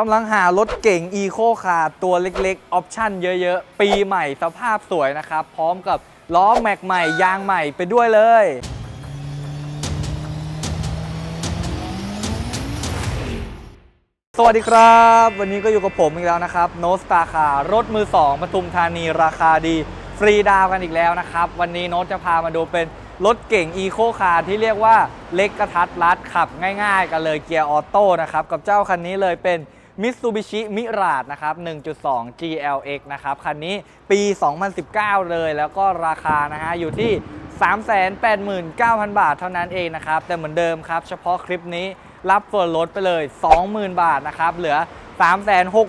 กำลังหารถเก่ง e ีโคคาร์ตัวเล็กๆ ออปชั่นเยอะๆ ปีใหม่สภาพสวยนะครับ พร้อมกับล้อแม็กใหม่ ยางใหม่ไปด้วยเลย สวัสดีครับ วันนี้ก็อยู่กับผมอีกแล้วนะครับ โนสตาคารถมือ 2ปทุมธานีราคาดี ฟรีดาวกันอีกแล้วนะครับ วันนี้โน้ตจะพามาดูเป็นรถเก่ง e ีโคคาร์ที่เรียกว่าเล็กกระทัดรัดขับง่ายๆ กันเลยเกียร์ออโต้นะครับ กับเจ้าคันนี้เลยเป็น Mitsubishi Mirage นะครับ 1.2 GLX นะครับ คันนี้ปี 2019 เลย แล้วก็ราคานะฮะ อยู่ที่ 389,000 บาทเท่านั้นเองนะครับ แต่เหมือนเดิมครับ เฉพาะคลิปนี้รับส่วนลดไปเลย 20,000 บาทนะครับ เหลือ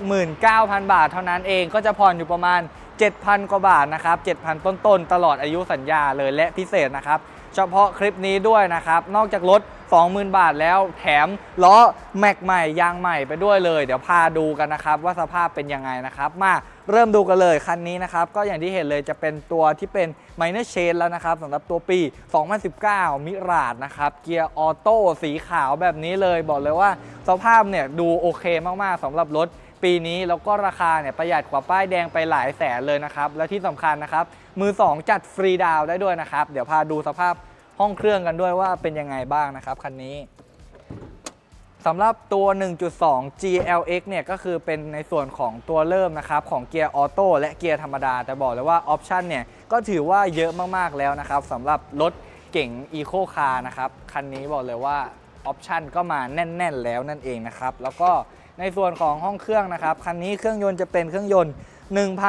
369,000 บาทเท่านั้นเอง ก็จะผ่อนอยู่ประมาณ 7,000 กว่าบาทนะครับ 7,000 ต้นๆ ตลอดอายุสัญญาเลย และพิเศษนะครับ เฉพาะคลิปนี้ด้วยนะครับ นอกจากรถ 20,000 บาทแล้วแถมล้อแม็กใหม่ยางใหม่ไปด้วยเลย เดี๋ยวพาดูกันนะครับ ว่าสภาพเป็นยังไงนะครับ มาเริ่มดูกันเลยคันนี้นะครับ ก็อย่างที่เห็นเลยจะเป็นตัวที่เป็น Minor Change แล้วนะครับสำหรับตัวปี 2019 มิราดนะครับ เกียร์ออโต้สีขาวแบบนี้เลย บอกเลยว่าสภาพเนี่ยดูโอเคมากๆสำหรับรถ ปีนี้แล้วก็ราคาเนี่ยประหยัดกว่าป้ายแดงไปหลายแสนเลยนะครับ และที่สำคัญนะครับ มือ 2 จัดฟรีดาวได้ด้วยนะครับ เดี๋ยวพาดูสภาพห้องเครื่องกันด้วยว่าเป็นยังไงบ้างนะครับคันนี้สำหรับตัว 1.2 GLX เนี่ยก็คือเป็นในส่วนของตัวเริ่มนะครับของเกียร์ออโต้และเกียร์ธรรมดา แต่บอกเลยว่าออปชันเนี่ยก็ถือว่าเยอะมากๆแล้วนะครับสำหรับรถเก่ง Eco Car นะครับ คันนี้บอกเลยว่าออปชันก็มาแน่น ๆ แล้วนั่นเองนะครับ แล้วก็ ในส่วนของห้องเครื่องนะครับ คันนี้เครื่องยนต์จะเป็นเครื่องยนต์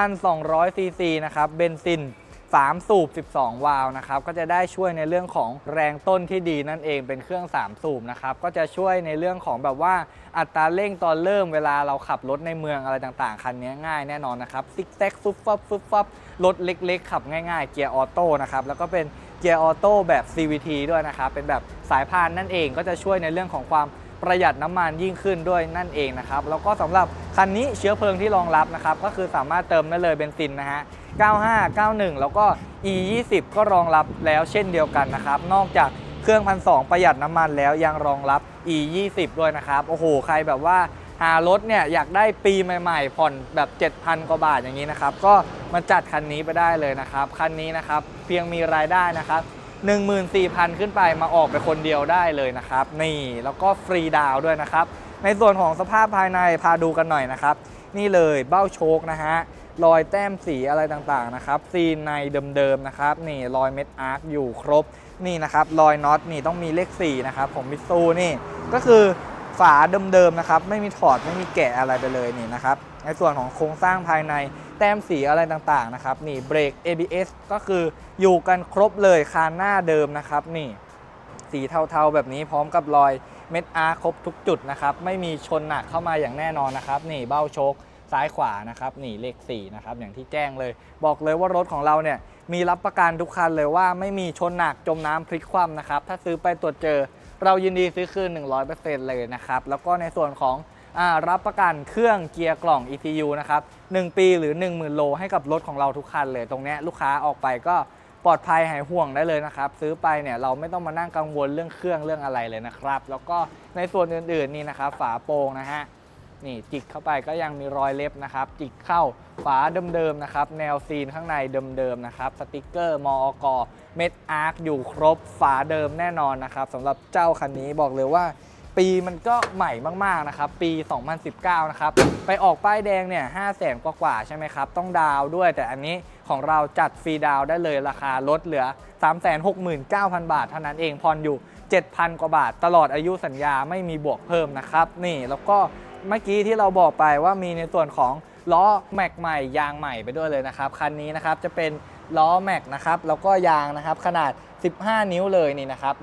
1,200 ซีซีนะครับ เบนซิน 3 สูบ 12 วาล์วนะครับ ก็จะได้ช่วยในเรื่องของแรงต้นที่ดีนั่นเอง เป็นเครื่อง 3 สูบนะครับ ก็จะช่วยในเรื่องของแบบว่าอัตราเร่งตอนเริ่มเวลาเราขับรถในเมืองอะไรต่างๆ คันนี้ง่ายแน่นอนนะครับซิกแซกฟุบฟับฟุบฟับรถเล็กๆ ขับง่ายๆ เกียร์ออโต้นะครับ แล้วก็เป็นเกียร์ออโต้แบบ CVT ด้วยนะครับ เป็นแบบสายพานนั่นเอง ก็จะช่วยในเรื่องของความ ประหยัดน้ำมันยิ่งขึ้นด้วยนั่นเองนะครับ แล้วก็สำหรับคันนี้เชื้อเพลิงที่รองรับนะครับก็คือสามารถเติมได้เลยเบนซินนะฮะ 95 91 แล้วก็ e 2 0ก็รองรับแล้วเช่นเดียวกันนะครับ นอกจากเครื่องพันสประหยัดน้ำมันแล้วยังรองรับ e 2 0ด้วยนะครับ โอ้โห ใครแบบว่าหารถเนี่ยอยากได้ปีใหม่ๆ ผ่อนแบบ 7,000 กว่าบาทอย่างนี้นะครับ ก็มาจัดคันนี้ไปได้เลยนะครับ คันนี้นะครับเพียงมีรายได้นะครับ 14,000 ขึ้นไปมาออกไปคนเดียวได้เลยนะครับ นี่แล้วก็ฟรีดาวด้วยนะครับ ในส่วนของสภาพภายในพาดูกันหน่อยนะครับ นี่เลยเบ้าโชคนะฮะรอยแต้มสีอะไรต่างๆนะครับซีนในเดิมๆนะครับ นี่รอยเม็ดอาร์คอยู่ครบนี่นะครับรอยน็อตนี่ต้องมีเลข4นะครับผมมิซูนี่ก็คือฝาเดิมๆนะครับ ไม่มีถอดไม่มีแกะอะไรไปเลยนี่นะครับ ในส่วนของโครงสร้างภายใน แต้มสีอะไรต่างๆนะครับนี่เบรก ABS ก็คืออยู่กันครบเลยคานหน้าเดิมนะครับนี่สีเทาๆแบบนี้พร้อมกับรอยเม็ดอาร์ครบทุกจุดนะครับไม่มีชนหนักเข้ามาอย่างแน่นอนนะครับนี่เบ้าโชคซ้ายขวานะครับนี่เลข4นะครับอย่างที่แจ้งเลย บอกเลยว่ารถของเราเนี่ยมีรับประกันทุกคันเลยว่าไม่มีชนหนักจมน้ำพลิกคว่ำนะครับถ้าซื้อไปตรวจเจอ เรายินดีซื้อคืน 100%เลยนะครับแล้วก็ในส่วนของ รับประกันเครื่องเกียร์กล่อง ECU นะครับ 1 ปีหรือ 10,000 โลให้กับรถของเราทุกคันเลย ตรงนี้ลูกค้าออกไปก็ปลอดภัยหายห่วงได้เลยนะครับ ซื้อไปเนี่ยเราไม่ต้องมานั่งกังวลเรื่องเครื่องเรื่องอะไรเลยนะครับ แล้วก็ในส่วนอื่นๆนี่นะครับ ฝาโปร่งนะฮะนี่จิกเข้าไปก็ยังมีรอยเล็บนะครับ จิกเข้าฝาเดิมๆนะครับ แนวซีนข้างในเดิมๆนะครับ สติกเกอร์มอกเม็ดอาร์คอยู่ครบฝาเดิมแน่นอนนะครับสำหรับเจ้าคันนี้บอกเลยว่า ปีมันก็ใหม่มากๆนะครับ ปี 2019 นะครับ ไปออกป้ายแดงเนี่ย5 0 0แสนกว่าๆใช่ไหมครับ ต้องดาวด้วย แต่อันนี้ของเราจัดฟรีดาวได้เลยราคาลดเหลือ 369,000 บาท เท่านั้นเองผ่อนอยู่ 7,000 กว่าบาท ตลอดอายุสัญญาไม่มีบวกเพิ่มนะครับ นี่แล้วก็เมื่อกี้ที่เราบอกไปว่ามีในส่วนของล้อแม็กใหม่ยางใหม่ไปด้วยเลยนะครับ คันนี้นะครับจะเป็นล้อแม็กนะครับแล้วก็ยางนะครับขนาด 15 นิ้วเลยนี่นะครับ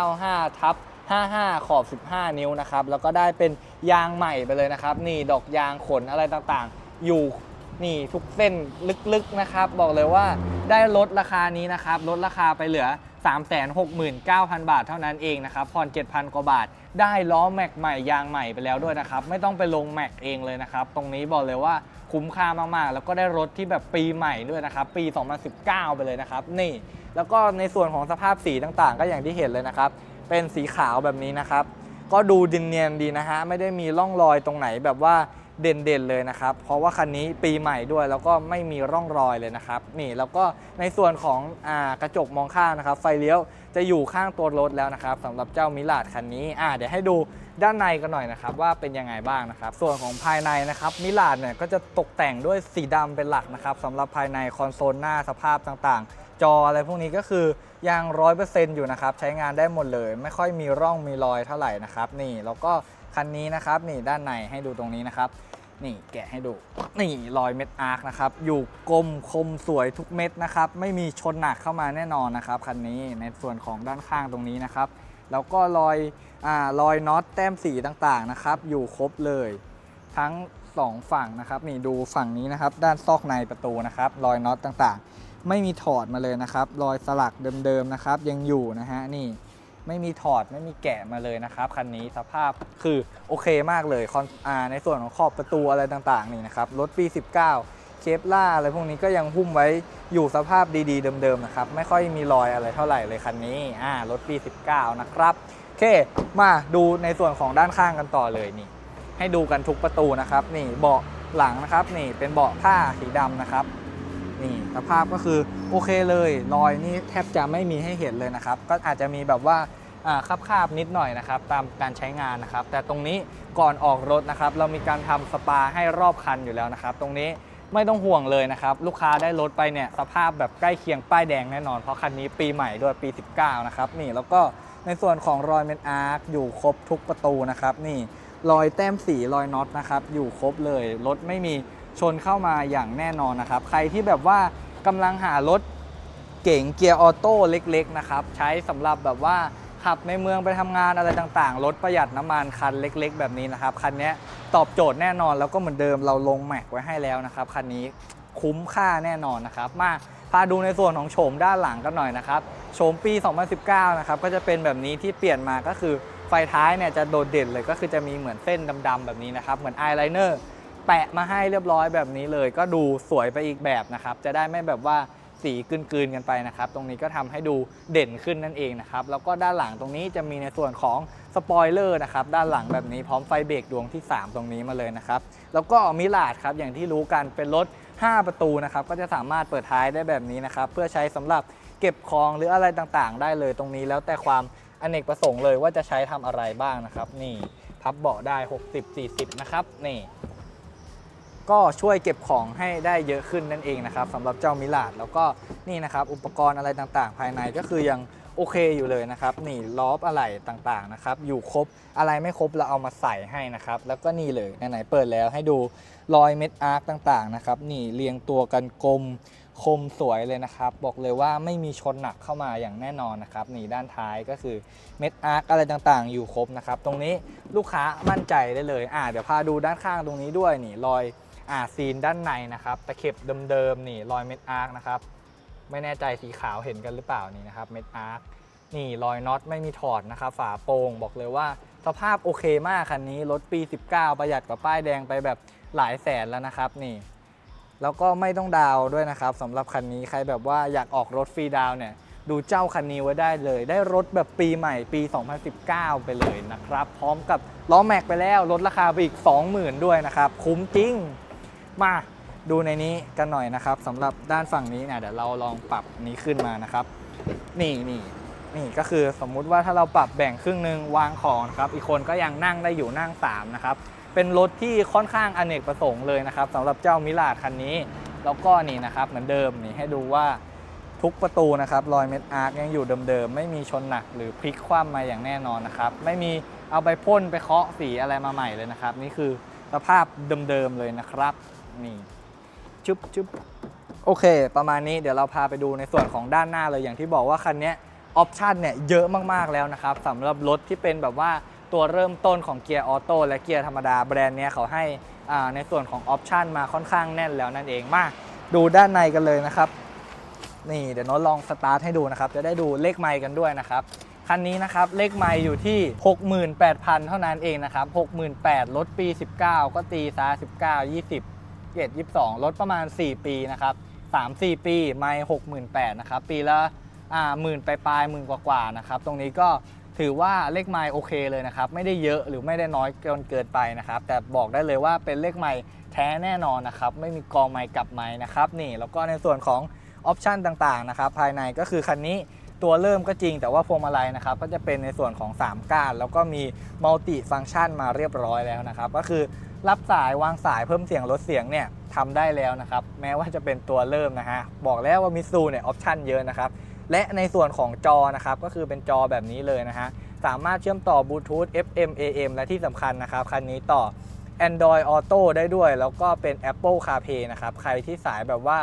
195ทับ 55 ขอบ 15 นิ้วนะครับ แล้วก็ได้เป็นยางใหม่ไปเลยนะครับ นี่ดอกยางขนอะไรต่างๆ อยู่นี่ทุกเส้นลึกๆนะครับ บอกเลยว่าได้ลดราคานี้นะครับ ลดราคาไปเหลือ 369,000 บาทเท่านั้นเองนะครับ ผ่อน 7,000 กว่าบาท ได้ล้อแม็กใหม่ยางใหม่ไปแล้วด้วยนะครับ ไม่ต้องไปลงแม็กเองเลยนะครับ ตรงนี้บอกเลยว่าคุ้มค่ามากๆ แล้วก็ได้รถที่แบบปีใหม่ด้วยนะครับ ปี 2019 ไปเลยนะครับ นี่ แล้วก็ในส่วนของสภาพสีต่างๆ ก็อย่างที่เห็นเลยนะครับ เป็นสีขาวแบบนี้นะครับ ก็ดูดินเนียนดีนะฮะ ไม่ได้มีร่องรอยตรงไหนแบบว่าเด่นๆเลยนะครับ เพราะว่าคันนี้ปีใหม่ด้วยแล้วก็ไม่มีร่องรอยเลยนะครับ นี่แล้วก็ในส่วนของอากระจกมองข้างนะครับ ไฟเลี้ยวจะอยู่ข้างตัวรถแล้วนะครับสำหรับเจ้ามิลาดคันนี้อ่าเดี๋ยวให้ดูด้านในกันหน่อยนะครับ ว่าเป็นยังไงบ้างนะครับ ส่วนของภายในนะครับมิลาดเนี่ยก็จะตกแต่งด้วยสีดำเป็นหลักนะครับสำหรับภายในคอนโซลหน้าสภาพต่างๆ จออะไรพวกนี้ก็คือยังร้อยเปอร์เซ็นต์อยู่นะครับ ใช้งานได้หมดเลย ไม่ค่อยมีร่องมีรอยเท่าไหร่นะครับ นี่แล้วก็คันนี้นะครับ นี่ด้านในให้ดูตรงนี้นะครับ นี่แกะให้ดู นี่รอยเม็ดอาร์คนะครับ อยู่กลมคมสวยทุกเม็ดนะครับ ไม่มีชนหนักเข้ามาแน่นอนนะครับคันนี้ในส่วนของด้านข้างตรงนี้นะครับ แล้วก็รอยอ่ารอยน็อตแต้มสีต่างๆนะครับ อยู่ครบเลย ทั้ง2ฝั่งนะครับ นี่ดูฝั่งนี้นะครับ ด้านซอกในประตูนะครับ รอยน็อตต่างๆ ไม่มีถอดมาเลยนะครับ รอยสลักเดิมๆนะครับ ยังอยู่นะฮะนี่ไม่มีถอดไม่มีแกะมาเลยนะครับคันนี้สภาพคือโอเคมากเลยคอนในส่วนของขอบประตูอะไรต่างๆนี่นะครับรถปี 19 เคปล่าอะไรพวกนี้ก็ยังหุ้มไว้อยู่สภาพดีๆเดิมๆนะครับไม่ค่อยมีรอยอะไรเท่าไหร่เลยคันนี้อ่ารถปี 19 นะครับโอเคมาดูในส่วนของด้านข้างกันต่อเลยนี่ ให้ดูกันทุกประตูนะครับ นี่เบาะหลังนะครับ นี่เป็นเบาะผ้าสีดำนะครับ นี่สภาพก็คือโอเคเลยรอยนี่แทบจะไม่มีให้เห็นเลยนะครับ ก็อาจจะมีแบบว่าอ่าคาบๆนิดหน่อยนะครับตามการใช้งานนะครับ แต่ตรงนี้ก่อนออกรถนะครับ เรามีการทำสปาให้รอบคันอยู่แล้วนะครับ ตรงนี้ไม่ต้องห่วงเลยนะครับ ลูกค้าได้รถไปเนี่ยสภาพแบบใกล้เคียงป้ายแดงแน่นอน เพราะคันนี้ปีใหม่ด้วยปี 19 นะครับนี่แล้วก็ในส่วนของรอยเมนอาร์คอยู่ครบทุกประตูนะครับนี่รอยแต้มสีรอยน็อตนะครับอยู่ครบเลยรถไม่มี ชนเข้ามาอย่างแน่นอนนะครับ ใครที่แบบว่ากำลังหารถเก๋งเกียร์ออโต้เล็กๆนะครับ ใช้สำหรับแบบว่าขับในเมืองไปทำงานอะไรต่างๆ รถประหยัดน้ำมันคันเล็ก ๆ แบบนี้นะครับ คันนี้ตอบโจทย์แน่นอนแล้วก็เหมือนเดิมเราลงแม็กไว้ให้แล้วนะครับ คันนี้คุ้มค่าแน่นอนนะครับ มาพาดูในส่วนของโฉมด้านหลังกันหน่อยนะครับโฉมปี 2019 นะครับก็จะเป็นแบบนี้ที่เปลี่ยนมาก็คือไฟท้ายเนี่ยจะโดดเด่นเลยก็คือจะมีเหมือนเส้นดำๆแบบนี้นะครับ เหมือนอายไลเนอร์ แปะมาให้เรียบร้อยแบบนี้เลย ก็ดูสวยไปอีกแบบนะครับ จะได้ไม่แบบว่าสีกลืนๆกันไปนะครับ ตรงนี้ก็ทำให้ดูเด่นขึ้นนั่นเองนะครับ แล้วก็ด้านหลังตรงนี้จะมีในส่วนของสปอยเลอร์นะครับ ด้านหลังแบบนี้พร้อมไฟเบรกดวงที่ 3 ตรงนี้มาเลยนะครับ แล้วก็มิลาดครับ อย่างที่รู้กันเป็นรถ 5 ประตูนะครับ ก็จะสามารถเปิดท้ายได้แบบนี้นะครับ เพื่อใช้สำหรับเก็บของหรืออะไรต่างๆ ได้เลยตรงนี้แล้วแต่ความอเนกประสงค์เลยว่าจะใช้ทำอะไรบ้างนะครับ นี่พับเบาะได้ 60-40 นะครับ นี่ ก็ช่วยเก็บของให้ได้เยอะขึ้นนั่นเองนะครับสำหรับเจ้ามิลาดแล้วก็นี่นะครับอุปกรณ์อะไรต่างๆ ภายในก็คือยังโอเคอยู่เลยนะครับนี่ล้ออะไรต่างๆนะครับอยู่ครบอะไรไม่ครบเราเอามาใส่ให้นะครับแล้วก็นี่เลยไหนๆเปิดแล้วให้ดูรอยเม็ดอาร์คต่างๆนะครับนี่เรียงตัวกันกลมคมสวยเลยนะครับ บอกเลยว่าไม่มีชนหนักเข้ามาอย่างแน่นอนนะครับนี่ด้านท้ายก็คือเม็ดอาร์คอะไรต่างๆ อยู่ครบนะครับตรงนี้ลูกค้ามั่นใจได้เลยอ่าเดี๋ยวพาดูด้านข้างตรงนี้ด้วยนี่รอย อ่าซีนด้านในนะครับตะเข็บเดิมๆนี่รอยเม็ดอาร์คนะครับไม่แน่ใจสีขาวเห็นกันหรือเปล่านี่นะครับเม็ดอาร์คนี่รอยน็อตไม่มีถอดนะครับฝาโปร่งบอกเลยว่าสภาพโอเคมากคันนี้ รถปี 19 ประหยัดกว่าป้ายแดงไปแบบหลายแสนแล้วนะครับนี่ แล้วก็ไม่ต้องดาวด้วยนะครับสำหรับคันนี้ใครแบบว่าอยากออกรถฟรีดาวเนี่ยดูเจ้าคันนี้ไว้ได้เลย ได้รถแบบปีใหม่ปี 2019 ไปเลยนะครับ พร้อมกับล้อแม็กไปแล้วลดราคาไปอีก 20,000 ด้วยนะครับ คุ้มจริง มาดูในนี้กันหน่อยนะครับสำหรับด้านฝั่งนี้เนี่ยเดี๋ยวเราลองปรับนี้ขึ้นมานะครับ นี่นี่นี่ก็คือสมมุติว่าถ้าเราปรับแบ่งครึ่งหนึ่งวางของนะครับอีกคนก็ยังนั่งได้อยู่นั่ง3นะครับเป็นรถที่ค่อนข้างอเนกประสงค์เลยนะครับสำหรับเจ้ามิลาดคันนี้ แล้วก็นี่นะครับเหมือนเดิมนี่ให้ดูว่าทุกประตูนะครับรอยเม็ดอาร์คยังอยู่เดิมๆไม่มีชนหนักหรือพลิกคว่ำมาอย่างแน่นอนนะครับไม่มีเอาไปพ่นไปเคาะสีอะไรมาใหม่เลยนะครับ นี่คือสภาพเดิมๆเลยนะครับ นี่ชุบชุบโอเค ประมาณนี้เดี๋ยวเราพาไปดูในส่วนของด้านหน้าเลยอย่างที่บอกว่าคันนี้ออปชันเนี่ยเยอะมากๆแล้วนะครับสำหรับรถที่เป็นแบบว่าตัวเริ่มต้นของเกียร์ออโต้และเกียร์ธรรมดาแบรนด์เนี้ยเขาให้ในส่วนของออปชันมาค่อนข้างแน่นแล้วนั่นเองมาดูด้านในกันเลยนะครับ นี่เดี๋ยวน้ตลองสตาร์ทให้ดูนะครับ จะได้ดูเลขไมล์กันด้วยนะครับคันนี้นะครับเลขไมล์อยู่ที่ 68,000 เท่านั้นเองนะครับ 68,000ลดปี 19 ก็ตีซา19 20 7 22 ลดประมาณ 4 ปีนะครับ 3-4 ปีไมล์68,000นะครับ ปีละอ่าหมื่นปลายๆหมื่นกว่าๆนะครับ ตรงนี้ก็ถือว่าเลขไมล์โอเคเลยนะครับ ไม่ได้เยอะหรือไม่ได้น้อยจนเกินไปนะครับ แต่บอกได้เลยว่าเป็นเลขไมล์แท้แน่นอนนะครับ ไม่มีกองไมล์กลับไมล์นะครับนี่แล้วก็ในส่วนของออปชันต่างๆนะครับ ภายในก็คือคันนี้ตัวเริ่มก็จริงแต่ว่าพวงมาลัยนะครับ ก็จะเป็นในส่วนของ 3 ก้าน แล้วก็มีมัลติฟังก์ชันมาเรียบร้อยแล้วนะครับ ก็คือ รับสายวางสายเพิ่มเสียงลดเสียงเนี่ยทำได้แล้วนะครับ แม้ว่าจะเป็นตัวเริ่มนะฮะ บอกแล้วว่ามิซูเนี่ยออปชันเยอะนะครับ และในส่วนของจอนะครับ ก็คือเป็นจอแบบนี้เลยนะฮะ สามารถเชื่อมต่อบลูทูธ FM AM และที่สำคัญนะครับ คันนี้ต่อ Android Auto ได้ด้วย แล้วก็เป็น Apple CarPlay นะครับ ใครที่สายแบบว่า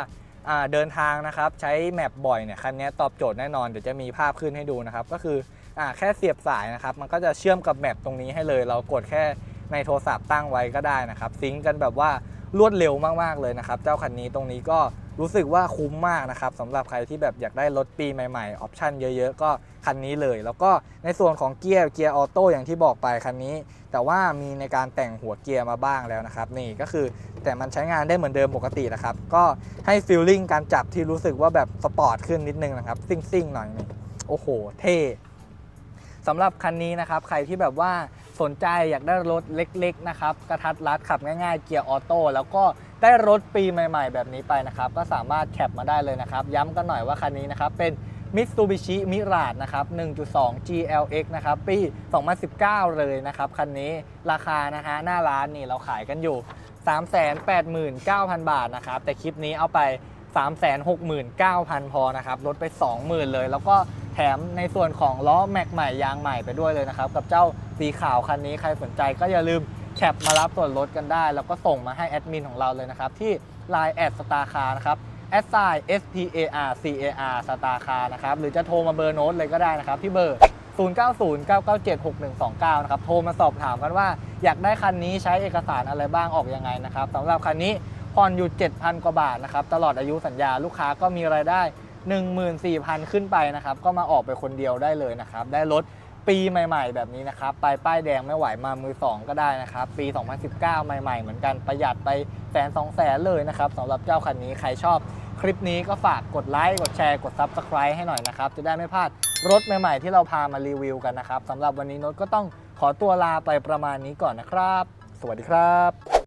เดินทางนะครับใช้แมปบ่อยเนี่ยคันนี้ตอบโจทย์แน่นอนเดี๋ยวจะมีภาพขึ้นให้ดูนะครับ ก็คืออแค่เสียบสายนะครับ มันก็จะเชื่อมกับแมปตรงนี้ให้เลย เรากดแค่ ในโทรศัพท์ตั้งไว้ก็ได้นะครับซิงกันแบบว่ารวดเร็วมากๆเลยนะครับ เจ้าคันนี้ตรงนี้ก็รู้สึกว่าคุ้มมากนะครับสำหรับใครที่แบบอยากได้รถปีใหม่ๆ ออปชั่นเยอะๆ ก็คันนี้เลย แล้วก็ในส่วนของเกียร์เกียร์ออโต้อย่างที่บอกไปคันนี้ แต่ว่ามีในการแต่งหัวเกียร์มาบ้างแล้วนะครับ นี่ก็คือแต่มันใช้งานได้เหมือนเดิมปกตินะครับ ก็ให้ฟีลลิ่งการจับที่รู้สึกว่าแบบสปอร์ตขึ้นนิดนึงนะครับซิ่งๆหน่อยนี่โอ้โห เท่ สำหรับคันนี้นะครับใครที่แบบว่าสนใจอยากได้รถเล็กๆนะครับกระทัดรัดขับง่ายๆ เกียร์ออโต้แล้วก็ได้รถปีใหม่ ๆ แบบนี้ไปนะครับก็สามารถแคปมาได้เลยนะครับ ย้ำกันหน่อยว่าคันนี้นะครับเป็น Mitsubishi Mirage นะครับ 1.2 GLX นะครับ ปี 2019 เลยนะครับ คันนี้ราคานะฮะหน้าร้านนี่เราขายกันอยู่ 389,000 บาทนะครับ แต่คลิปนี้เอาไป 369,000 พอนะครับ ลดไป 20,000 เลย แล้วก็ ถมในส่วนของล้อแม็กใหม่ยางใหม่ไปด้วยเลยนะครับ กับเจ้าสีขาวคันนี้ใครสนใจก็อย่าลืมแคปมารับส่วนลดกันได้ แล้วก็ส่งมาให้แอดมินของเราเลยนะครับ ที่ Line แอดสตาร์คานะครับแอดไซ S P A R C A R สตาร์คานะครับ หรือจะโทรมาเบอร์โน้ตเลยก็ได้นะครับ ที่เบอร์ 0909976129 นะครับ โทรมาสอบถามกันว่าอยากได้คันนี้ใช้เอกสารอะไรบ้างออกยังไงนะครับสำหรับคันนี้ผ่อนอยู่ 7,000 กว่าบาทนะครับ ตลอดอายุสัญญาลูกค้าก็มีรายได้ 14,000 ขึ้นไปนะครับ ก็มาออกไปคนเดียวได้เลยนะครับ ได้รถปีใหม่ ๆ แบบนี้นะครับ ไปป้ายแดงไม่ไหวมามือ 2 ก็ได้นะครับ ปี 2019 ใหม่ ๆ เหมือนกันประหยัดไปแสนสองแสนเลยนะครับสำหรับเจ้าคันนี้ใครชอบคลิปนี้ก็ฝากกดไลค์ กดแชร์ กด Subscribe ให้หน่อยนะครับ จะได้ไม่พลาดรถใหม่ ๆ ที่เราพามารีวิวกันนะครับสำหรับวันนี้โน้ตก็ต้องขอตัวลาไปประมาณนี้ก่อนนะครับ สวัสดีครับ